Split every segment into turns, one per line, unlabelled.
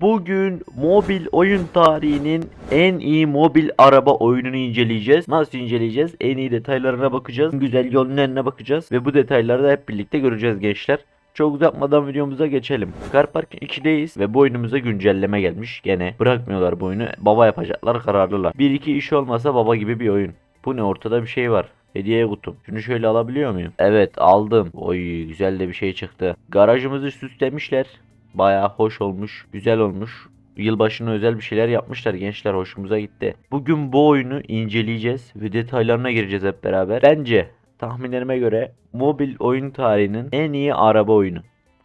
Bugün mobil oyun tarihinin en iyi mobil araba oyununu inceleyeceğiz. Nasıl inceleyeceğiz? En iyi detaylarına bakacağız. Güzel yönlerine bakacağız. Ve bu detayları da hep birlikte göreceğiz gençler. Çok uzatmadan videomuza geçelim. Car Park 2'deyiz ve bu oyunumuza güncelleme gelmiş. Gene bırakmıyorlar bu oyunu. Baba yapacaklar kararlılar. Bir iki iş olmasa baba gibi bir oyun. Bu ne ortada bir şey var. Hediye kutum. Şunu şöyle alabiliyor muyum? Evet aldım. Oy güzel de bir şey çıktı. Garajımızı süslemişler. Bayağı hoş olmuş. Güzel olmuş. Yılbaşına özel bir şeyler yapmışlar gençler hoşumuza gitti. Bugün bu oyunu inceleyeceğiz ve detaylarına gireceğiz hep beraber. Bence tahminlerime göre mobil oyun tarihinin en iyi araba oyunu.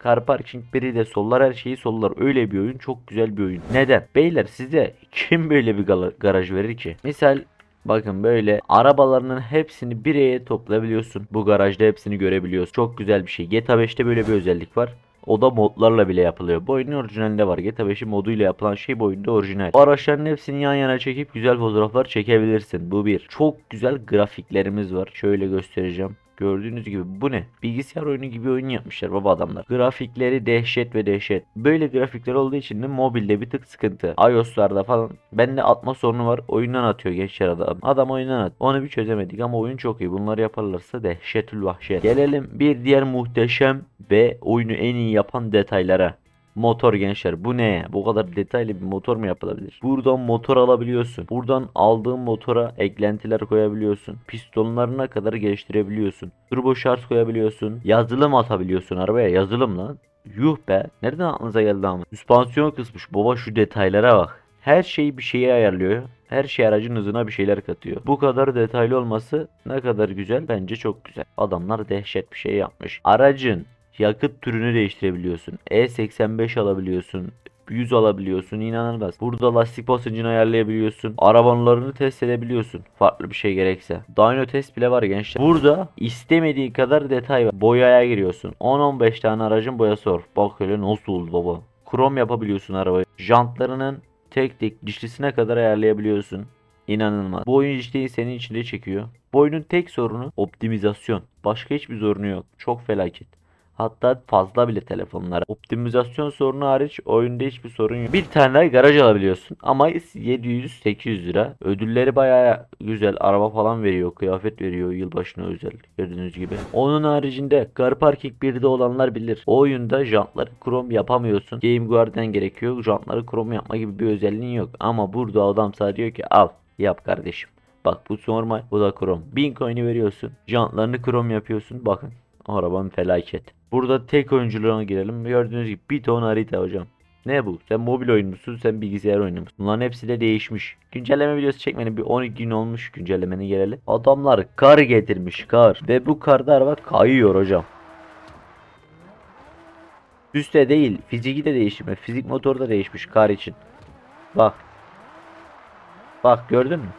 Car Parking 1'i de sollar her şeyi sollar. Öyle bir oyun çok güzel bir oyun. Neden? Beyler size kim böyle bir garaj verir ki? Misal Bakın böyle arabalarının hepsini bir araya toplayabiliyorsun. Bu garajda hepsini görebiliyorsun. Çok güzel bir şey. GTA 5'te böyle bir özellik var. O da modlarla bile yapılıyor. Bu oyunun orijinalinde var. GTA 5'in moduyla yapılan şey bu oyunda orijinal. O araçların hepsini yan yana çekip güzel fotoğraflar çekebilirsin. Bu bir. Çok güzel grafiklerimiz var. Şöyle göstereceğim. Gördüğünüz gibi bu ne? Bilgisayar oyunu gibi oyun yapmışlar baba adamlar. Grafikleri dehşet ve dehşet. Böyle grafikler olduğu için de mobilde bir tık sıkıntı. iOS'larda falan. Bende atma sorunu var. Oyundan atıyor gençler adam. Adam oyundan at. Onu bir çözemedik ama oyun çok iyi. Bunları yaparlarsa dehşetül vahşet. Gelelim bir diğer muhteşem ve oyunu en iyi yapan detaylara. Motor gençler bu ne? Bu kadar detaylı bir motor mu yapılabilir? Buradan motor alabiliyorsun. Buradan aldığın motora eklentiler koyabiliyorsun. Pistonlarına kadar geliştirebiliyorsun. Turbo şarj koyabiliyorsun. Yazılım atabiliyorsun arabaya. Yazılım lan. Yuh be. Nereden aklınıza geldi ama? Süspansiyon kısmış. Baba şu detaylara bak. Her şeyi bir şeye ayarlıyor. Her şey aracın hızına bir şeyler katıyor. Bu kadar detaylı olması ne kadar güzel? Bence çok güzel. Adamlar dehşet bir şey yapmış. Aracın yakıt türünü değiştirebiliyorsun. E85 alabiliyorsun. 100 alabiliyorsun inanılmaz. Burada lastik basıncını ayarlayabiliyorsun. Arabanlarını test edebiliyorsun. Farklı bir şey gerekse. Dyno test bile var gençler. Burada istemediği kadar detay var. Boyaya giriyorsun. 10-15 tane aracın boyası var. Bak öyle nasıl oldu baba. Krom yapabiliyorsun arabayı. Jantlarının tek tek dişlisine kadar ayarlayabiliyorsun. İnanılmaz. Bu oyun işte senin içinde çekiyor. Bu oyunun tek sorunu optimizasyon. Başka hiçbir sorunu yok. Çok felaket. Hatta fazla bile telefonlara. Optimizasyon sorunu hariç oyunda hiçbir sorun yok. Bir tane garaj alabiliyorsun ama 700-800 lira. Ödülleri bayağı güzel. Araba falan veriyor, kıyafet veriyor yılbaşına özel. Gördüğünüz gibi. Onun haricinde Car Parking 1'de olanlar bilir. O oyunda jantları krom yapamıyorsun. Game Guardian gerekiyor. Jantları krom yapma gibi bir özelliğin yok. Ama burada adam sana diyor ki al yap kardeşim. Bak bu normal bu da krom. 1000 coin'i veriyorsun. Jantlarını krom yapıyorsun. Bakın arabanın felaket. Burada tek oyunculuğuna girelim. Gördüğünüz gibi bir ton harita hocam. Ne bu? Sen mobil oyun musun? Sen bilgisayar oyunu musun? Bunların hepsi de değişmiş. Güncelleme videosu çekmenin bir 12 gün olmuş güncellemenin geleli. Adamlar kar getirmiş kar. Ve bu karda araba kayıyor hocam. Üste değil. Fiziki de değişmiş. Fizik motor da değişmiş kar için. Bak. Bak gördün mü?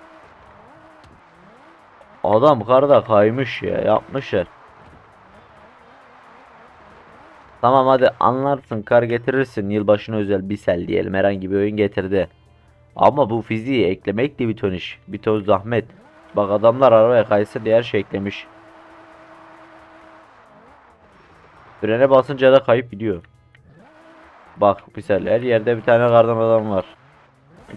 Adam karda kaymış ya. Yapmışlar. Tamam hadi anlarsın kar getirirsin yılbaşına özel bir sel diyelim herhangi bir oyun getirdi. Ama bu fiziği eklemek de bir ton iş. Bir ton zahmet. Bak adamlar arabaya kaysa diye her şey eklemiş. Frene basınca da kayıp gidiyor. Bak misal her yerde bir tane kardan adam var.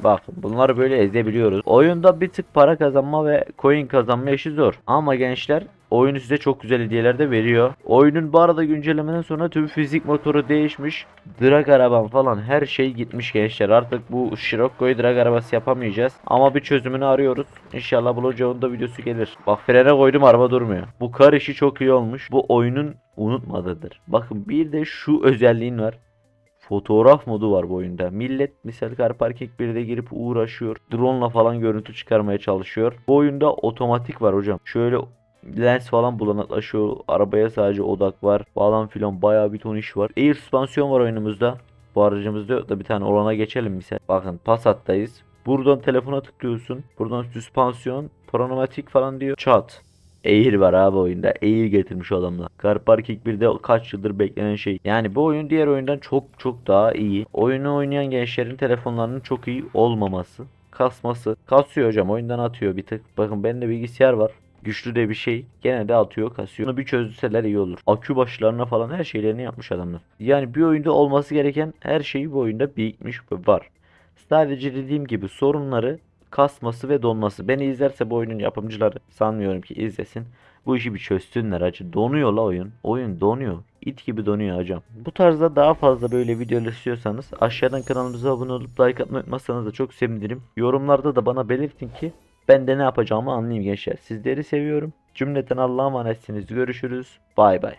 Bak bunları böyle ezebiliyoruz. Oyunda bir tık para kazanma ve coin kazanma işi zor. Ama gençler oyunu size çok güzel hediyeler de veriyor. Oyunun bu arada güncellemeden sonra tüm fizik motoru değişmiş. Drag arabam falan her şey gitmiş gençler. Artık bu Scirocco'yu drag arabası yapamayacağız. Ama bir çözümünü arıyoruz. İnşallah bulacağında videosu gelir. Bak frene koydum araba durmuyor. Bu kar işi çok iyi olmuş. Bu oyunun unutmadığıdır. Bakın bir de şu özelliğin var. Fotoğraf modu var bu oyunda. Millet misal Car Parking 1'de girip uğraşıyor. Drone'la falan görüntü çıkarmaya çalışıyor. Bu oyunda otomatik var hocam. Şöyle lens falan bulanıklaşıyor. Arabaya sadece odak var falan filan. Bayağı bir ton iş var. Air süspansiyon var oyunumuzda. Bu aracımızda yok da bir tane olana geçelim misal. Bakın Passat'tayız. Buradan telefona tıklıyorsun. Buradan süspansiyon, panomatik falan diyor. Çat. Air var abi oyunda. Air getirmiş adamlar. Car Parking 1'de kaç yıldır beklenen şey. Yani bu oyun diğer oyundan çok çok daha iyi. Oyunu oynayan gençlerin telefonlarının çok iyi olmaması. Kasması. Kasıyor hocam oyundan atıyor bir tık. Bakın bende bilgisayar var. Güçlü de bir şey. Gene de atıyor kasıyor. Bunu bir çözseler iyi olur. Akü başlarına falan her şeylerini yapmış adamlar. Yani bir oyunda olması gereken her şeyi bu oyunda birikmiş var. Sadece dediğim gibi sorunları kasması ve donması. Beni izlerse bu oyunun yapımcıları sanmıyorum ki izlesin. Bu işi bir çözsünler acı. Donuyor la oyun. Oyun donuyor. İt gibi donuyor hocam. Bu tarzda daha fazla böyle videolar istiyorsanız aşağıdan kanalımıza abone olup like atmayı unutmazsanız da çok sevinirim. Yorumlarda da bana belirtin ki ben de ne yapacağımı anlayayım gençler. Sizleri seviyorum. Cümleten Allah'a emanetsiniz. Görüşürüz. Bay bay.